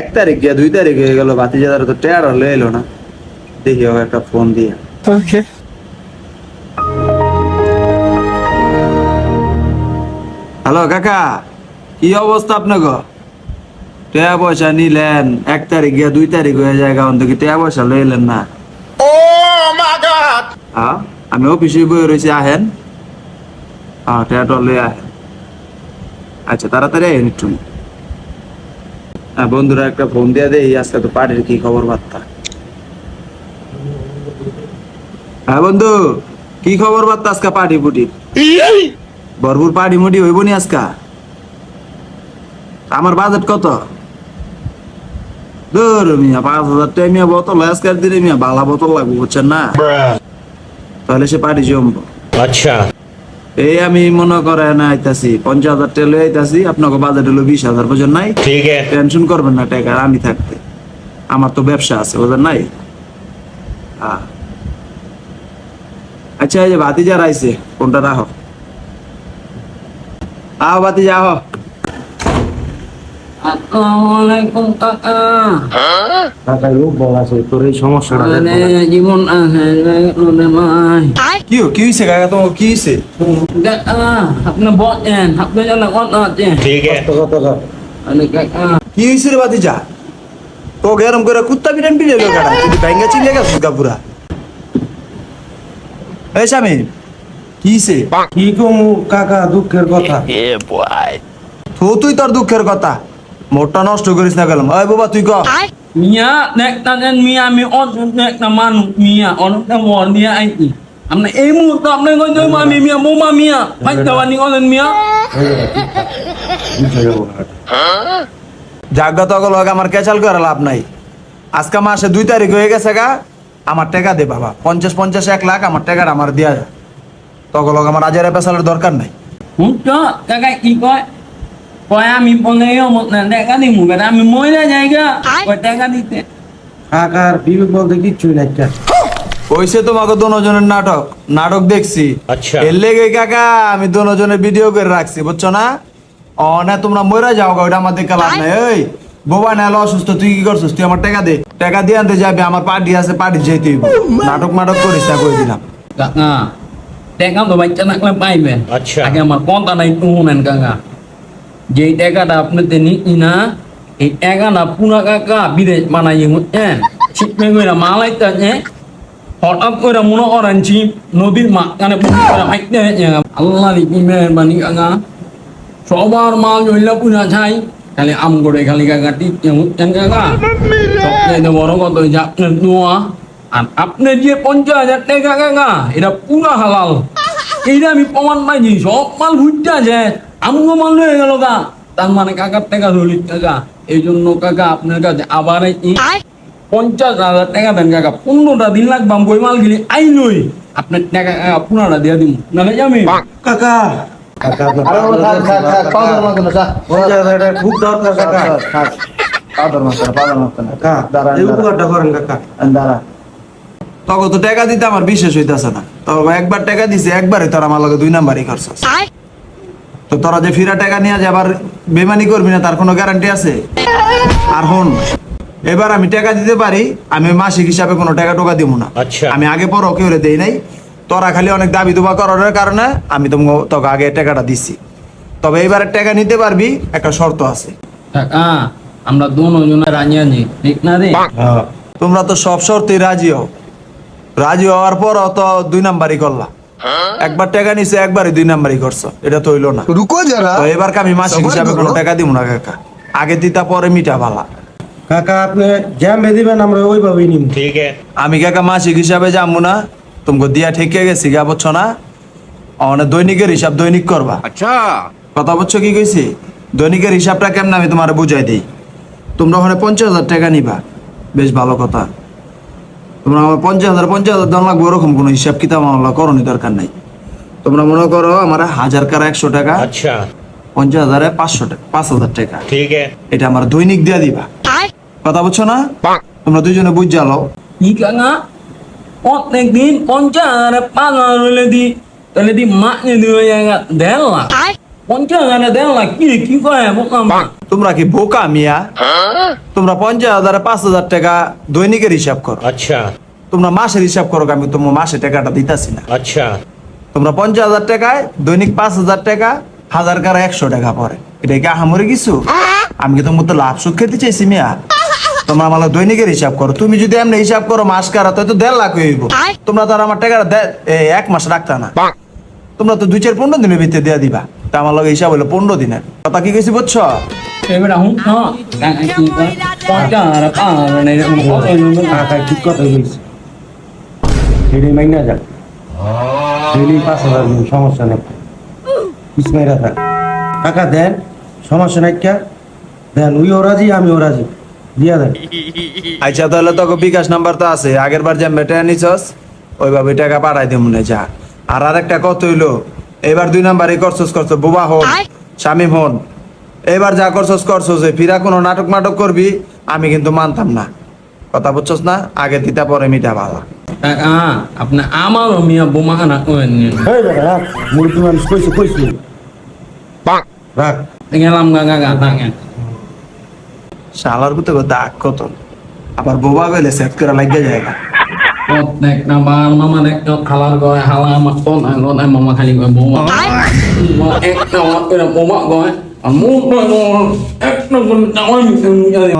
এক তারিখ গিয়া দুই তারিখ হয়ে গেল বাতি যাদার তো টেয়ার হলে এলো না। দেখি ওকে একটা ফোন দিয়ে। Okay. হ্যালো কাকা কি অবস্থা আপনাকে টেয়া পয়সা নিলেন এক তারিখ গিয়া দুই তারিখ হয়ে যায় কারণ থেকে টেয়া পয়সা লইলেন না? হ্যাঁ আমি অফিসে বই রয়েছি আহেন। হ্যাঁ টেয়াটা লই আহেন। আচ্ছা তাড়াতাড়ি আহেন একটু। বন্ধুরা একটা ফোন দিয়ে দেই আজকে তো পার্টির কি খবর বার্তা হ্যাঁ বন্ধু কি খবর বার্তা আজকে পার্টি পুটি ভরপুর পার্টি মুটি হইব নি আজকে? আমার বাজেট কত? ধর মিয়া পাঁচ হাজার টাকা মিয়া বোতল আজকের দিনে মিয়া বালা বোতল লাগবে বুঝছেন না? তাহলে সে পার্টি জমবো। আচ্ছা। এই আমি মনে করেন আইতাছি পঞ্চাশ হাজার টেলে আইতাছি আপনাকে বাজার হলো বিশ হাজার বোঝেন নাই? ঠিক আছে। টেনশন করবেন না টাকা আমি থাকতে। আমার তো ব্যবসা আছে বোঝেন নাই? আচ্ছা এই যে ভাতিজা রাইছে কোনটা রাহ আহ ভাতিজা আহ। আসসালামাইকুম কাকা কাকা রূপ বল আছে তোর এই সমস্যাটা মানে জীবন আছে মাই কি কি হইছে কাকা তো কি হইছে? আপনি বলেন আপনি জানা আছে ঠিক আছে। কাকা। কি হইছে রে বাতিজা তো গরম করে কুত্তা বিরান বিরে কাটা ব্যাঙ্গা চিলে গেছিস গা এই স্বামী কি কি কমু কাকা দুঃখের কথা? এ বয় তো তুই তোর দুঃখের কথা। মোটটা নষ্ট করিস না গেলাম। ওই বাবা তুই ক। মিয়া যেন মিয়া আমি অন্য একটা মানুষ মিয়া অনেকটা মর আপনি এই মুহূর্তে আপনি মামি মিয়া মোমা মিয়া? বানি করেন মিয়া। গেল আমার কেচাল করে লাভ নাই। আজকে মাসে দুই তারিখ হয়ে গেছে গা আমার টাকা দে বাবা। পঞ্চাশ পঞ্চাশ এক লাখ আমার টাকাটা আমার দিয়া যায় তখন আমার আজের পেশালের দরকার নাই। হুঁটো কাকা কি কয়? কয় আমি পনেরো মত না আমি মরে জায়গা কয় টাকা দিতে কাকার বিবেক বলতে কিচ্ছুই নাই একটা। কইছে তোমাকে দোনোজনের নাটক নাটক দেখছি। আচ্ছা। এর লেগে কাকা আমি দোনোজনের ভিডিও করে রাখছি বুঝছ না? ও না তোমরা মরে যাও গা ওটা আমার দেখে লাভ নাই। ওই বোবা নাহলে অসুস্থ তুই কি করছিস? তুই আমার টাকা দে। টাকা দিয়ে আনতে যাবি আমার পার্টি আছে পার্টি যেতে হইব। নাটক মাটক করিস না কই দিলাম। কাকা টাকা তো বাচ্চা থাকলে পাইবেন আচ্ছা। আগে আমার একটু শুনেন কাকা। যে টাকাটা আপনাদের নিচ্ছি না এই টাকাটা পুরা কাকা বিদেশ বানাই করে মালাইতে হঠাৎ করে মনে করেন নদীর মাঝখানে হাইতে আল্লাহ দিকি মেহরবানি কাকা, সবার মাল জইলা পুরা ছাই, খালি আম করে খালি কাকা হচ্ছেন কাকা। সবচেয়ে বড় আপনার দোয়া আর আপনার যে পঞ্চাশ হাজার টাকা কাকা, এটা পুরা হালাল। এইটা আমি প্রমাণ পাইছি, সব মাল ঘুরতে আছে আমগো মাল হয়ে গেল গা। তার মানে কাকার টাকা ধরি কাকা এই জন্য কাকা আপনার কাছে আবার পঞ্চাশ হাজার টাকা দেন কাকা। পনেরোটা দিন লাগবাম বই মাল গেলে আইলই আপনার টাকা কাকা দিয়ে দিন নাহলে যাবি। কাকা। কাকা আপনার পঞ্চাশ হাজার টাকা খুব দরকার কাকা কাকা। এই উপকারটা করেন কাকা। তখন তো টাকা দিতে আমার বিশেষ হইতাছে না। তবে একবার টাকা দিছে একবারে তোর আমার লগে দুই নাম্বারই করছস তো তোরা যে ফিরা টাকা নিয়ে যে আবার বেমানি করবি না তার কোনো গ্যারান্টি আছে? আর হন এবার আমি টাকা দিতে পারি আমি মাসিক হিসাবে কোনো টাকা টোকা দিব না। আচ্ছা। আমি আগে পর কেউ দেই নাই। তোরা খালি অনেক দাবি দুবা করার কারণে আমি তোমাকে তোকে আগে টাকাটা দিচ্ছি তবে এবারে টাকা নিতে পারবি একটা শর্ত আছে। আমরা দুজনে রাজি আছি ঠিক না রে? হ্যাঁ তোমরা তো সব শর্তে রাজি হও। রাজি হওয়ার পর তো দুই নাম্বারই করলা। একবার টাকা নিছে একবারই দুই নাম্বারই করছ। এটা তো হইল না। রুকো যারা। তো এবার আমি মাসিক হিসাবে কোনো টাকা দিব না কাকা? আগে দিতা পরে মিটা ভালা। কাকা আপনি জ্যামে দিবেন আমরা ওইভাবেই নিম। ঠিক আছে। আমি কাকা মাসিক হিসাবে যাব না। তোমাকে দিয়া ঠেকে গেছি গা বুঝছ না? অনে দৈনিকের হিসাব দৈনিক করবা। আচ্ছা। কথা বুঝছ কি কইছি? দৈনিকের হিসাবটা কেমন আমি তোমার বুঝাই দিই? তোমরা ওখানে পঞ্চাশ হাজার টাকা নিবা। বেশ ভালো কথা। তোমরা আমার পঞ্চাশ হাজার পঞ্চাশ হাজার দাম লাগবে ওরকম কোনো হিসাব কিতাব আমার করণী দরকার নাই। তোমরা মনে করো আমার হাজার কার একশো টাকা? আচ্ছা। পঞ্চাশ হাজারে পাঁচশো টাকা পাঁচ হাজার টাকা। ঠিক আছে। এটা আমার দৈনিক দিয়া দিবা। কথা বলছো না? তোমরা দুজনে বুঝ জ্বালো অনেকদিন পঞ্চাশ হাজারে পাঁচ হাজার হইলে দি তাহলে দি মা দিয়ে দেড় তোমরা কি বোকা মিয়া? হ্যাঁ? তোমরা পঞ্চাশ হাজার পাঁচ হাজার টাকা দৈনিকের হিসাব করো। আচ্ছা। তোমরা মাসের হিসাব করো আমি তোমার মাসে টাকাটা দিতাছি না। আচ্ছা। তোমরা পঞ্চাশ হাজার টাকায় দৈনিক পাঁচ হাজার টাকা হাজার কার একশো টাকা পরে এটা কি আহামরি কিছু? আমি কি তোমার তো লাভ সুখ খেতে চাইছি মিয়া? তোমরা আমার দৈনিকের হিসাব করো। তুমি যদি এমনি হিসাব করো মাস কারা তো দেড় লাখ হইব। তোমরা তো আর আমার টাকাটা এক মাস রাখতা না। তোমরা তো দুই চার পনেরো দিনের ভিতরে দিয়ে দিবা। তা আমার লগে হিসাব হলো পনেরো দিনের। কথা কি কইছি বুঝছ? এবার হ্যাঁ। কাকা কি কয় পঞ্চাশ হাজারে পাঁচ হাজার নেই এরকম কত হইল না? কাকা ঠিক কথা বলছি। সেটাই মাইনা যাক ডেলি পাঁচ হাজার দিন, সমস্যা নেই। ইসমাইরা থাক। কাকা দেন সমস্যা নাই কে। দেন উইও রাজি আমিও রাজি। দিয়া দেন। আচ্ছা তাহলে তোকে বিকাশ নাম্বার তো আছে। আগের বার যে মেটে নিছস ওইভাবে টাকা পাঠাই দিব মনে যা। আর আরেকটা কত হইল এবার দুই নাম্বারই করছস করছ বুবা হন শামিম হন। এবার যা করছস করছস ফিরা কোনো নাটক মাটক করবি আমি কিন্তু মানতাম না। কথা বুঝছস না? আগে দিতা পরে মিটা কাকা আপনি আমারও মিয়া বোমা না। হয়ে মুরব্বী মানুষ কইছে কইছি। রাখ। গেলাম শালার দাগ কত? আবার বোবা গেলে সেট করে লাগিয়ে যায় না প্রত্যেকটা বার মামা একটা খালার গয় হালা আমার তো না গয় মামা খালি গয় বোমা। একটা করে বোমা গয় আর মুখ একটা করে